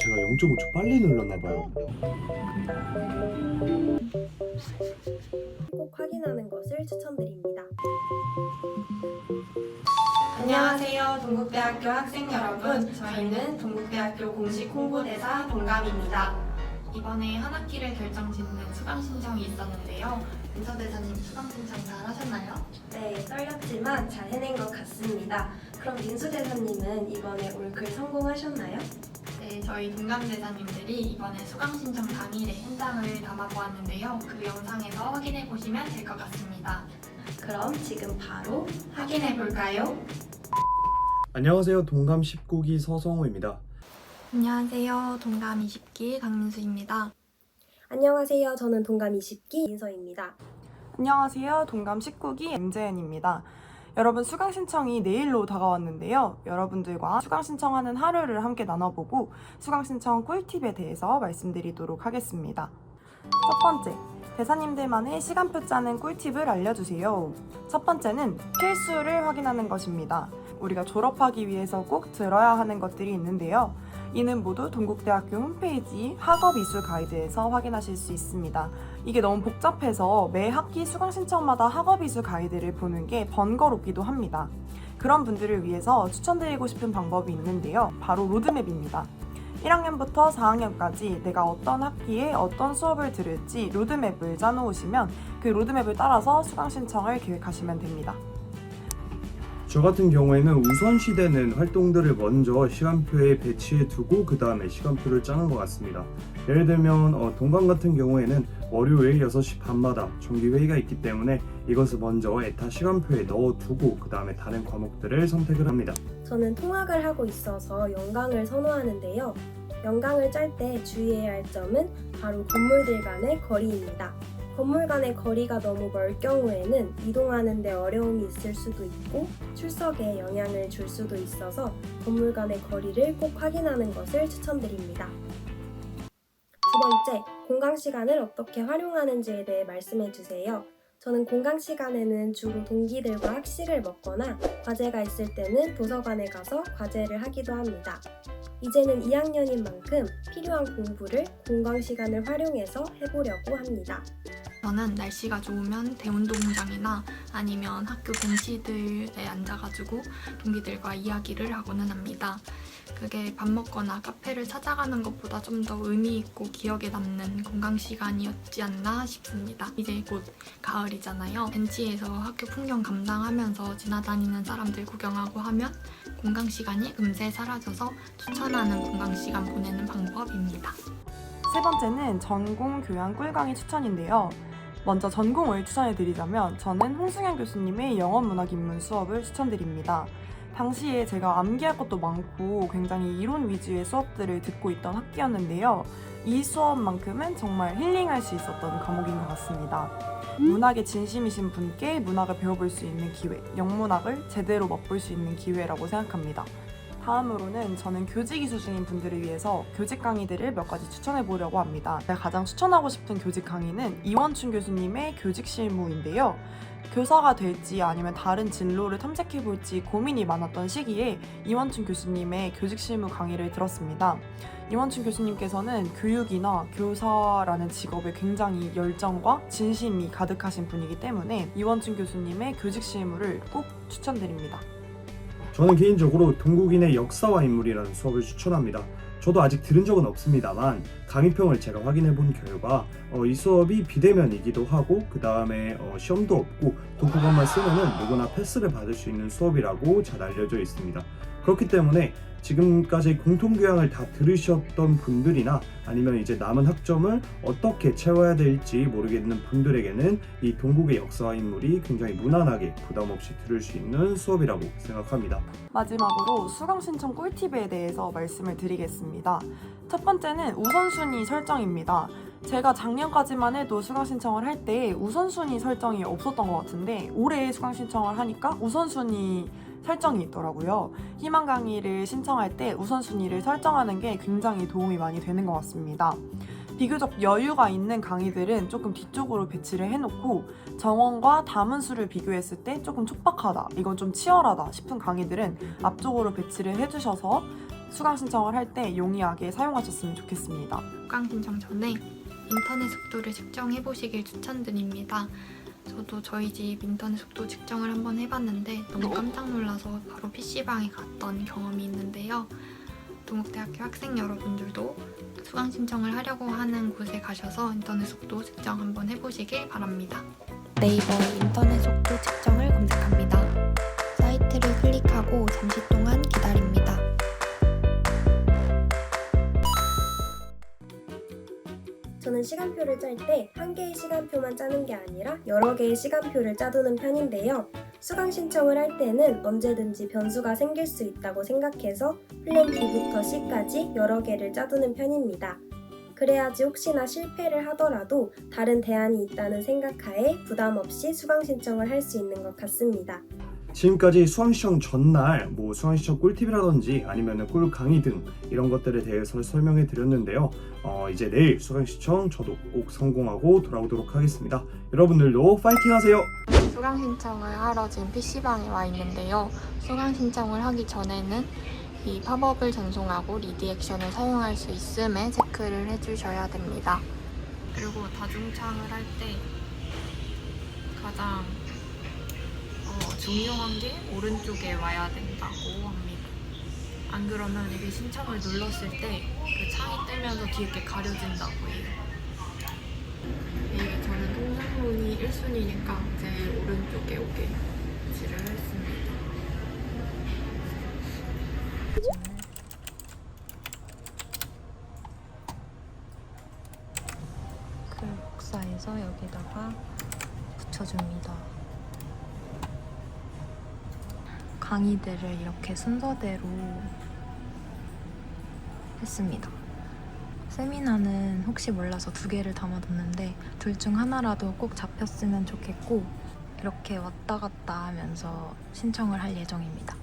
제가 0.5초 빨리 눌렀나봐요. 꼭 확인하는 것을 추천드립니다. 안녕하세요, 동국대학교 학생 여러분. 저희는 동국대학교 공식 홍보대사 동감입니다. 이번에 한 학기를 결정짓는 수강 신청이 있었는데요. 민서대사님 수강 신청 잘 하셨나요? 네, 떨렸지만 잘 해낸 것 같습니다. 그럼 민수 대사님은 이번에 올글 성공하셨나요? 네, 저희 동감대사님들이 이번에 수강 신청 당일에 현장을 담아보았는데요. 그 영상에서 확인해 보시면 될 것 같습니다. 그럼 지금 바로 확인해 볼까요? 안녕하세요. 동감 19기 서성호입니다. 안녕하세요, 동감 20기 강민수입니다. 안녕하세요. 저는 동감 20기 인서입니다. 안녕하세요. 동감 19기 MJN입니다. 여러분 수강 신청이 내일로 다가왔는데요. 여러분들과 수강 신청하는 하루를 함께 나눠보고 수강 신청 꿀팁에 대해서 말씀드리도록 하겠습니다. 첫 번째, 대사님들만의 시간표 짜는 꿀팁을 알려주세요. 첫 번째는 필수를 확인하는 것입니다. 우리가 졸업하기 위해서 꼭 들어야 하는 것들이 있는데요. 이는 모두 동국대학교 홈페이지 학업 이수 가이드에서 확인하실 수 있습니다. 이게 너무 복잡해서 매 학기 수강 신청마다 학업 이수 가이드를 보는 게 번거롭기도 합니다. 그런 분들을 위해서 추천드리고 싶은 방법이 있는데요. 바로 로드맵입니다. 1학년부터 4학년까지 내가 어떤 학기에 어떤 수업을 들을지 로드맵을 짜놓으시면 그 로드맵을 따라서 수강 신청을 계획하시면 됩니다. 저 같은 경우에는 우선시되는 활동들을 먼저 시간표에 배치해 두고 그 다음에 시간표를 짜는 것 같습니다. 예를 들면 어, 동강 같은 경우에는 월요일 6시 반마다 정기회의가 있기 때문에 이것을 먼저 에타 시간표에 넣어두고 그 다음에 다른 과목들을 선택을 합니다. 저는 통학을 하고 있어서 연강을 선호하는데요. 연강을 짤 때 주의해야 할 점은 바로 건물들 간의 거리입니다. 건물 간의 거리가 너무 멀 경우에는 이동하는 데 어려움이 있을 수도 있고 출석에 영향을 줄 수도 있어서 건물 간의 거리를 꼭 확인하는 것을 추천드립니다. 두 번째, 공강 시간을 어떻게 활용하는지에 대해 말씀해 주세요. 저는 공강 시간에는 주로 동기들과 학식을 먹거나 과제가 있을 때는 도서관에 가서 과제를 하기도 합니다. 이제는 2학년인 만큼 필요한 공부를 공강 시간을 활용해서 해보려고 합니다. 저는 날씨가 좋으면 대운동장이나 아니면 학교 벤치들에 앉아가지고 동기들과 이야기를 하고는 합니다. 그게 밥 먹거나 카페를 찾아가는 것보다 좀 더 의미 있고 기억에 남는 건강 시간이었지 않나 싶습니다. 이제 곧 가을이잖아요. 벤치에서 학교 풍경 감상하면서 지나다니는 사람들 구경하고 하면 공강 시간이 금세 사라져서 추천하는 공강 시간 보내는 방법입니다. 세 번째는 전공 교양 꿀강의 추천인데요. 먼저 전공을 추천해 드리자면 저는 홍승현 교수님의 영어 문학 입문 수업을 추천드립니다. 당시에 제가 암기할 것도 많고 굉장히 이론 위주의 수업들을 듣고 있던 학기였는데요. 이 수업만큼은 정말 힐링할 수 있었던 과목인 것 같습니다. 문학에 진심이신 분께 문학을 배워볼 수 있는 기회, 영문학을 제대로 맛볼 수 있는 기회라고 생각합니다. 다음으로는 저는 교직 이수 중인 분들을 위해서 교직 강의들을 몇 가지 추천해 보려고 합니다. 제가 가장 추천하고 싶은 교직 강의는 이원춘 교수님의 교직 실무인데요. 교사가 될지 아니면 다른 진로를 탐색해 볼지 고민이 많았던 시기에 이원춘 교수님의 교직 실무 강의를 들었습니다. 이원춘 교수님께서는 교육이나 교사라는 직업에 굉장히 열정과 진심이 가득하신 분이기 때문에 이원춘 교수님의 교직 실무를 꼭 추천드립니다. 저는 개인적으로 동국인의 역사와 인물이라는 수업을 추천합니다. 저도 아직 들은 적은 없습니다만 강의평을 제가 확인해 본 결과 어, 이 수업이 비대면이기도 하고 그 다음에 어, 시험도 없고 독후감만 쓰면은 누구나 패스를 받을 수 있는 수업이라고 잘 알려져 있습니다. 그렇기 때문에 지금까지 공통교양을 다 들으셨던 분들이나 아니면 이제 남은 학점을 어떻게 채워야 될지 모르겠는 분들에게는 이 동국의 역사와 인물이 굉장히 무난하게 부담 없이 들을 수 있는 수업이라고 생각합니다. 마지막으로 수강 신청 꿀팁에 대해서 말씀을 드리겠습니다. 첫 번째는 우선순위 설정입니다. 제가 작년까지만 해도 수강 신청을 할 때 우선순위 설정이 없었던 것 같은데 올해 수강 신청을 하니까 우선순위 설정이 있더라고요. 희망 강의를 신청할 때 우선순위를 설정하는 게 굉장히 도움이 많이 되는 것 같습니다. 비교적 여유가 있는 강의들은 조금 뒤쪽으로 배치를 해놓고 정원과 담은 수를 비교했을 때 조금 촉박하다, 이건 좀 치열하다 싶은 강의들은 앞쪽으로 배치를 해주셔서 수강 신청을 할 때 용이하게 사용하셨으면 좋겠습니다. 수강 신청 전에 인터넷 속도를 측정해 보시길 추천드립니다. 저도 저희 집 인터넷 속도 측정을 한번 해봤는데 너무 깜짝 놀라서 바로 PC방에 갔던 경험이 있는데요. 동국대학교 학생 여러분들도 수강 신청을 하려고 하는 곳에 가셔서 인터넷 속도 측정 한번 해보시길 바랍니다. 네이버 인터넷 속도 측정을 검색합니다. 사이트를 클릭하고 잠시 동안 기다립니다. 저는 시간표를 짤 때 한 개의 시간표만 짜는 게 아니라 여러 개의 시간표를 짜두는 편인데요. 수강 신청을 할 때는 언제든지 변수가 생길 수 있다고 생각해서 플랜 B부터 C까지 여러 개를 짜두는 편입니다. 그래야지 혹시나 실패를 하더라도 다른 대안이 있다는 생각하에 부담 없이 수강 신청을 할 수 있는 것 같습니다. 지금까지 수강시청 전날 뭐 수강시청 꿀팁이라든지 아니면 꿀 강의 등 이런 것들에 대해서 설명해 드렸는데요. 어, 이제 내일 수강시청 저도 꼭 성공하고 돌아오도록 하겠습니다. 여러분들도 파이팅 하세요! 수강 신청을 하러 지금 PC방에 와 있는데요. 수강 신청을 하기 전에는 이 팝업을 전송하고 리디액션을 사용할 수 있음에 체크를 해주셔야 됩니다. 그리고 다중창을 할 때 가장 어, 중요한 게 오른쪽에 와야 된다고 합니다. 안 그러면 이게 신청을 눌렀을 때 그 창이 뜨면서 뒤에 가려진다고 해요. 예, 저는 통상문이 1순위니까 제일 오른쪽에 오게 지를 했습니다. 글 복사해서 여기다가 붙여줍니다. 강의들을 이렇게 순서대로 했습니다. 세미나는 혹시 몰라서 두 개를 담아뒀는데 둘 중 하나라도 꼭 잡혔으면 좋겠고 이렇게 왔다 갔다 하면서 신청을 할 예정입니다.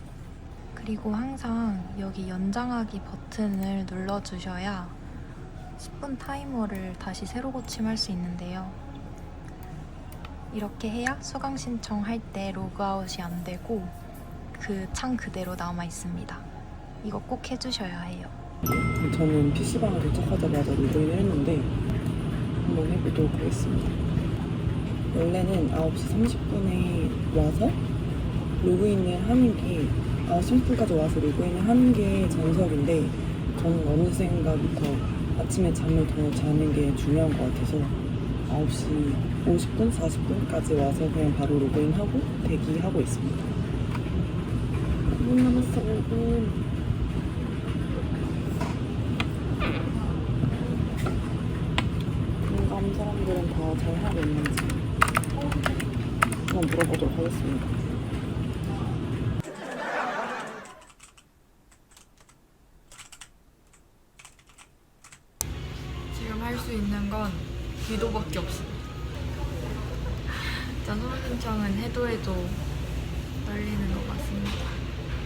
그리고 항상 여기 연장하기 버튼을 눌러주셔야 10분 타이머를 다시 새로 고침할 수 있는데요. 이렇게 해야 수강 신청할 때 로그아웃이 안 되고 그 창 그대로 남아 있습니다. 이거 꼭 해주셔야 해요. 저는 PC방을 도착하자마자 로그인을 했는데 한번 해보도록 하겠습니다. 원래는 9시 30분에 와서 로그인을 하는 게 9시 30분까지 와서 로그인을 하는 게 정석인데 저는 어느샌가부터 아침에 잠을 더 자는 게 중요한 것 같아서 9시 50분, 40분까지 와서 그냥 바로 로그인하고 대기하고 있습니다. 5분 남았어, 5분. 공감 사람들은 다 잘 하고 있는지 한번 물어보도록 하겠습니다. 지금 할 수 있는 건 기도밖에 없습니다. 진짜 수강 신청은 해도 해도 떨리는 것 같습니다.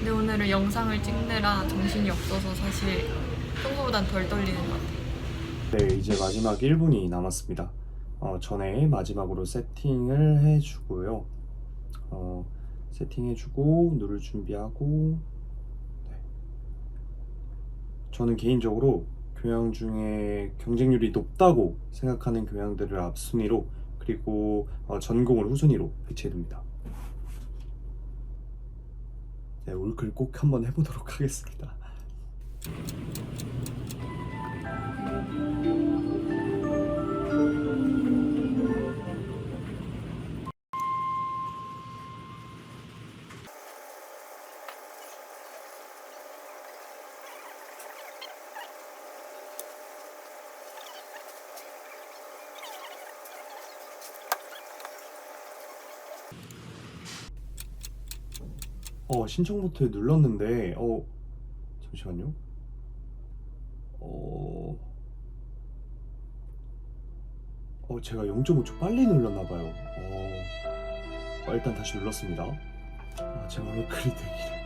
근데 오늘은 영상을 찍느라 정신이 없어서 사실 평소보단 덜 떨리는 것 같아요. 네, 이제 마지막 1분이 남았습니다. 어, 전에 마지막으로 세팅을 해주고요. 어, 세팅해주고 누를 준비하고 네. 저는 개인적으로 교양 중에 경쟁률이 높다고 생각하는 교양들을 앞순위로 그리고 어, 전공을 후순위로 배치해둡니다. 네, 올글 꼭 한번 해보도록 하겠습니다. 어, 신청 버튼을 눌렀는데, 어, 잠시만요. 어, 어, 제가 0.5초 빨리 눌렀나 봐요. 어, 어, 일단 다시 눌렀습니다. 아, 제 마음에 글이 되기를.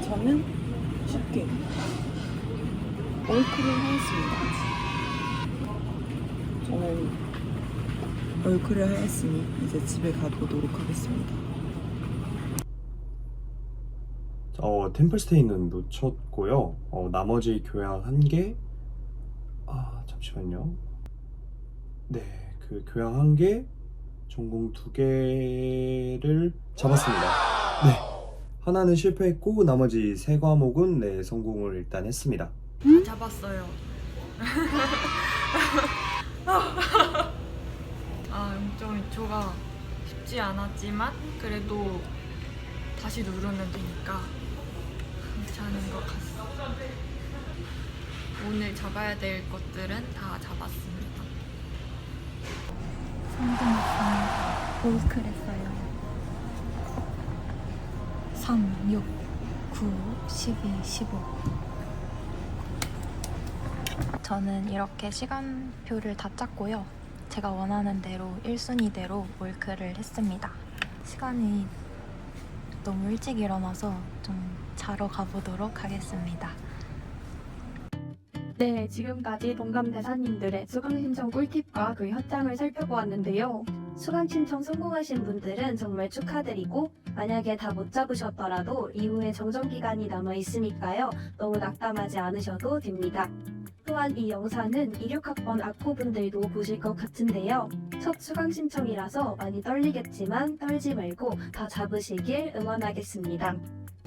저는 쉽게 월크를 하였습니다. 저는 월크를 하였으니 이제 집에 가보도록 하겠습니다. 어, 템플스테이는 놓쳤고요. 어, 나머지 교양 한 개, 아, 잠시만요. 네, 그 교양 한 개, 전공 두 개를 잡았습니다. 네. 하나는 실패했고, 나머지 세 과목은 네, 성공을 일단 했습니다. 잡았어요. 아, 0.2초가 쉽지 않았지만 그래도 다시 누르면 되니까 괜찮은 것 같습니다. 오늘 잡아야 될 것들은 다 잡았습니다. 성공했습니다. 올클 했어요. 3, 6, 9, 12, 15. 저는 이렇게 시간표를 다 짰고요. 제가 원하는 대로 1순위대로 몰크를 했습니다. 시간이 너무 일찍 일어나서 좀 자러 가보도록 하겠습니다. 네, 지금까지 동감 대사님들의 수강 신청 꿀팁과 그 현장을 살펴보았는데요. 수강 신청 성공하신 분들은 정말 축하드리고 만약에 다 못 잡으셨더라도 이후에 정정 기간이 남아 있으니까요. 너무 낙담하지 않으셔도 됩니다. 또한 이 영상은 26학번 악호분들도 보실 것 같은데요. 첫 수강 신청이라서 많이 떨리겠지만 떨지 말고 다 잡으시길 응원하겠습니다.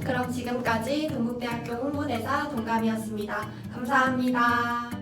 그럼 지금까지 동국대학교 홍보대사 동감이었습니다. 감사합니다.